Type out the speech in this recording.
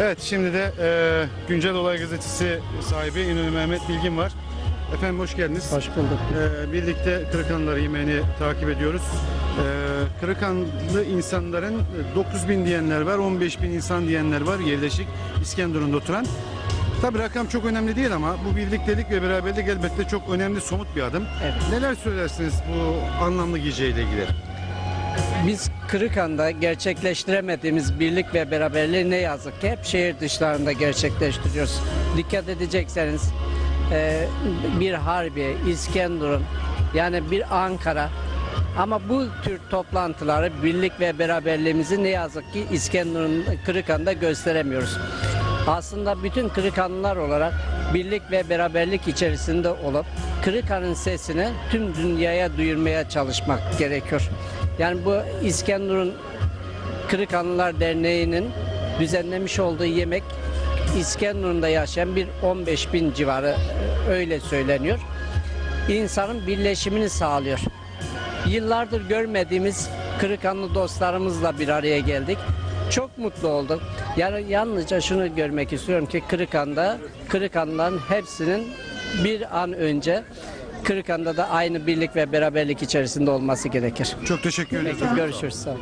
Evet şimdi de e, Güncel Olay Gazetesi sahibi İnönü Mehmet Bilgin var. Efendim hoş geldiniz. Hoş bulduk. E, birlikte Kırıkanlıları yemeğini takip ediyoruz. E, Kırıkanlı insanların e, 9 bin diyenler var, 15 bin insan diyenler var yerleşik İskenderun'da oturan. Tabi rakam çok önemli değil ama bu birliktelik ve beraberlik elbette çok önemli somut bir adım. Evet. Neler söylersiniz bu anlamlı geceyle ilgili? Biz Kırıkan'da gerçekleştiremediğimiz birlik ve beraberliği ne yazık ki hep şehir dışlarında gerçekleştiriyoruz. Dikkat edecekseniz e, bir Harbiye, İskenderun yani bir Ankara ama bu tür toplantıları birlik ve beraberliğimizi ne yazık ki İskenderun, Kırıkan'da gösteremiyoruz. Aslında bütün Kırıkanlılar olarak birlik ve beraberlik içerisinde olup Kırıkan'ın sesini tüm dünyaya duyurmaya çalışmak gerekiyor. Yani bu İskenderun Kırıkanlılar Derneği'nin düzenlemiş olduğu yemek İskenderun'da yaşayan bir 15 bin civarı e, öyle söyleniyor. İnsanın birleşimini sağlıyor. Yıllardır görmediğimiz Kırıkanlı dostlarımızla bir araya geldik. Çok mutlu oldum. Yani yalnızca şunu görmek istiyorum ki Kırıkan'da Kırıkanlıların hepsinin bir an önce Kırıkan'da da aynı birlik ve beraberlik içerisinde olması gerekir. Çok teşekkür ederim. Görüşürüz. Sağ olun.